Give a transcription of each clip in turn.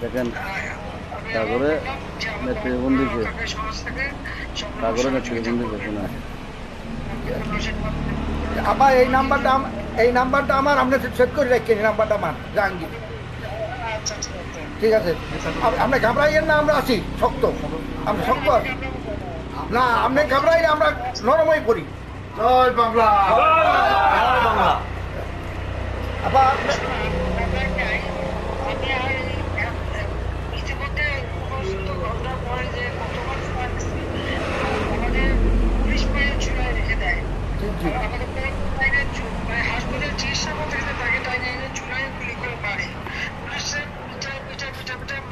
দেখেন তারপরে তারপরে নেতৃবন্দি আবার এই নাম্বারটা এই নাম্বারটা আমার আপনি সেট করে রাখছেন এই নাম্বারটা আমার জাহাঙ্গীর। ঠিক আছে? আপনি ঘাবড়াইয়েন না আমরা আছি শক্ত। আমরা শক্ত না আপনি ঘাবড়াইলে আমরা নরমই করি জয় বাংলা। আবার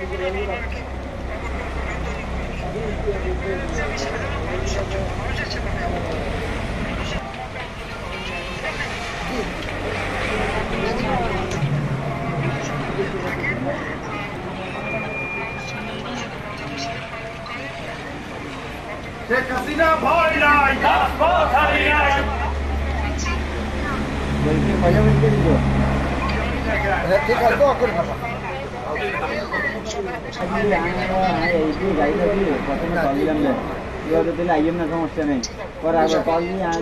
Der Casino Boiler, das Botanien! Vaya, vaya, vaya. Tekrar da okur kafa. জন্য মানুষের সেবা ব্যবহার করি মানুষের শেখ হাসিনা ভয় নাই রাজপথ হারি নাই ঠিক আছে দোয়া করে খাবা সমস্যা নেই পরে আবার কল নিয়ে আর